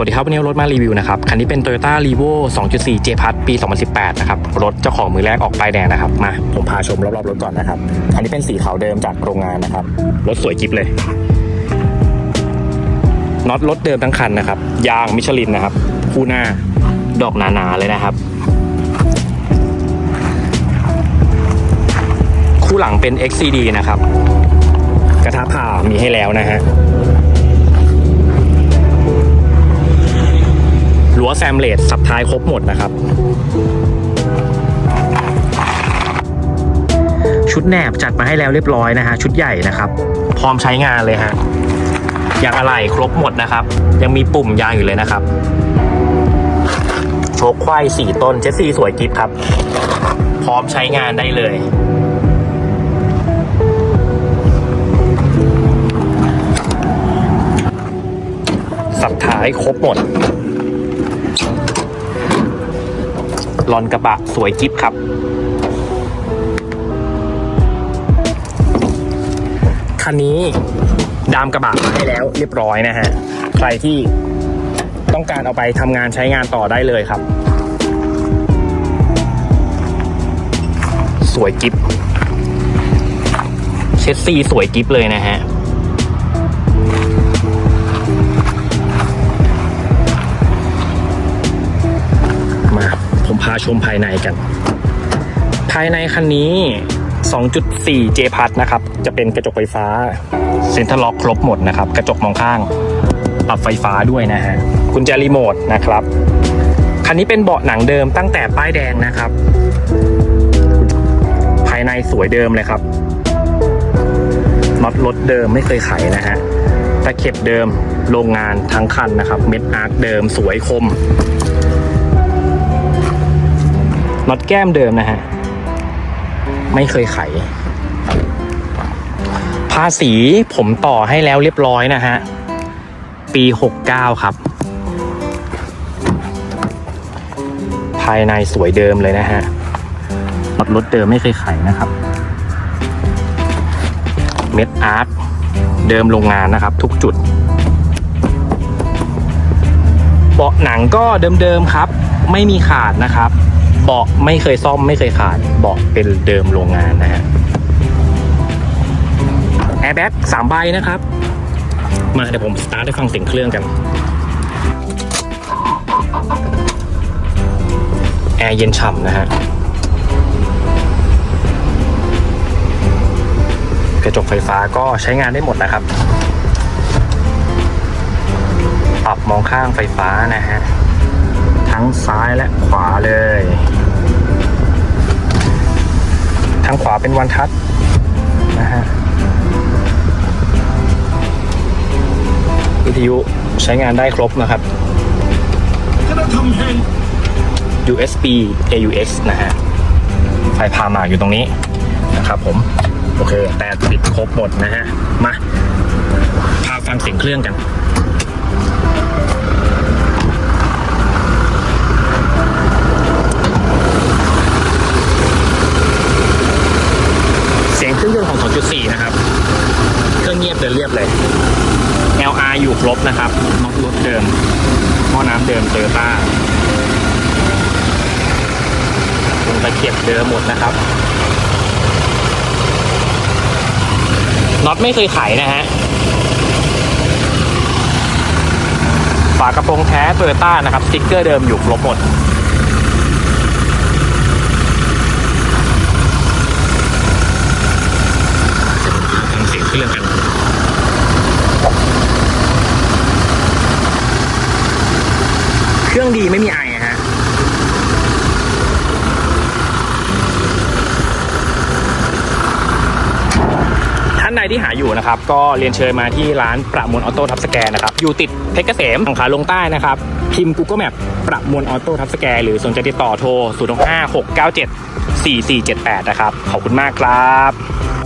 สวัสดีครับ วันนี้รถมารีวิวนะครับ คันนี้เป็น Toyota r e v o 2.4 J p a s ปี 2018 นะครับ รถเจ้าของมือแรกออกป้ายแดงนะครับ มา ผมพาชมรอบๆรถก่อนนะครับ คันนี้เป็นสีขาวเดิมจากโรงงานนะครับ รถสวยกิฟเลย น็อตรถเดิมทั้งคันนะครับ ยางมิชลินนะครับ คู่หน้าดอกหนาๆเลยนะครับ คู่หลังเป็น XCD นะครับ กระทะผ่ามีให้แล้วนะฮะ รั้วแซมเลสสับท้ายครบหมดนะครับ ชุดแหนบจัดมาให้แล้วเรียบร้อยนะฮะ ชุดใหญ่นะครับ พร้อมใช้งานเลยฮะยางอะไหล่ครบหมดนะครับ ยังมีปุ่มยางอยู่เลยนะครับโชคควายสี่ต้นเจสซี่สวยกิฟครับ พร้อมใช้งานได้เลย สับท้ายครบหมด ลอนกระบะสวยกิฟครับ คันนี้ดามกระบะมาให้แล้วเรียบร้อยนะฮะ ใครที่ต้องการเอาไปทำงานใช้งานต่อได้เลยครับ สวยกิฟเชสซีสวยกิฟเลยนะฮะ ชมภายในกัน ภายในคันนี้ 2.4 J พัทนะครับ จะเป็นกระจกไฟฟ้าเซ็นทรัลล็อกครบหมดนะครับ กระจกมองข้าง ปรับไฟฟ้าด้วยนะฮะกุญแจรีโมทนะครับ คันนี้เป็นเบาะหนังเดิมตั้งแต่ป้ายแดงนะครับ ภายในสวยเดิมเลยครับน็อตรถเดิมไม่เคยไขนะฮะตะเข็บเดิมโรงงานทั้งคันนะครับ เม็ดอาร์คเดิมสวยคม น็อตแก้มเดิมนะฮะ ไม่เคยไข ภาษีผมต่อให้แล้วเรียบร้อยนะฮะ ปี 69 ครับ ภายในสวยเดิมเลยนะฮะน็อตรถเดิมไม่เคยไขนะครับ เม็ดอาร์ตเดิมโรงงานนะครับ ทุกจุดเบาะหนังก็เดิมๆครับ ไม่มีขาดนะครับ เบาะไม่เคยซ่อมไม่เคยขาดเบาะเป็นเดิมโรงงานนะฮะแอร์แบ็กสามใบนะครับ มาเดี๋ยวผมสตาร์ทให้ฟังเสียงเครื่องกันแอร์เย็นฉ่ำนะฮะกระจกไฟฟ้าก็ใช้งานได้หมดนะครับ ปรับมองข้างไฟฟ้านะฮะ ทั้งซ้ายและขวาเลย ทางขวาเป็นวันทัชนะฮะวิทยุใช้งานได้ครบนะครับ USB AUX นะฮะ ไฟพามาอยู่ตรงนี้นะครับผม โอเค แต่ติดครบหมดนะฮะ มา พาฟังเสียงเครื่องกัน เครื่องยนต์ของ 2.4 นะครับ เครื่องเงียบเดินเรียบเลย LR อยู่ครบนะครับน็อตรถเดิมหม้อน้ำเดิมเตอร์ต้าตรงตะเข็บเดิมหมดนะครับน็อตไม่เคยไขนะฮะฝากระโปรงแท้โตโยต้านะครับสติ๊กเกอร์เดิมอยู่ครบหมด ฟัง เสียงเครื่องกันเครื่องดีไม่มีไอฮะท่านใดที่หาอยู่นะครับ ก็เรียนเชิญมาที่ร้านประมวลออโต้ทับสแกนนะครับ อยู่ติดเพชรเกษมฝั่งขาลงใต้นะครับ พิมพ์ Google Map ประมวลออโต้ทับสแกนหรือสนใจติดต่อโทร 0 5 6 9 7 4 4 7 8 นะครับ ขอบคุณมากครับ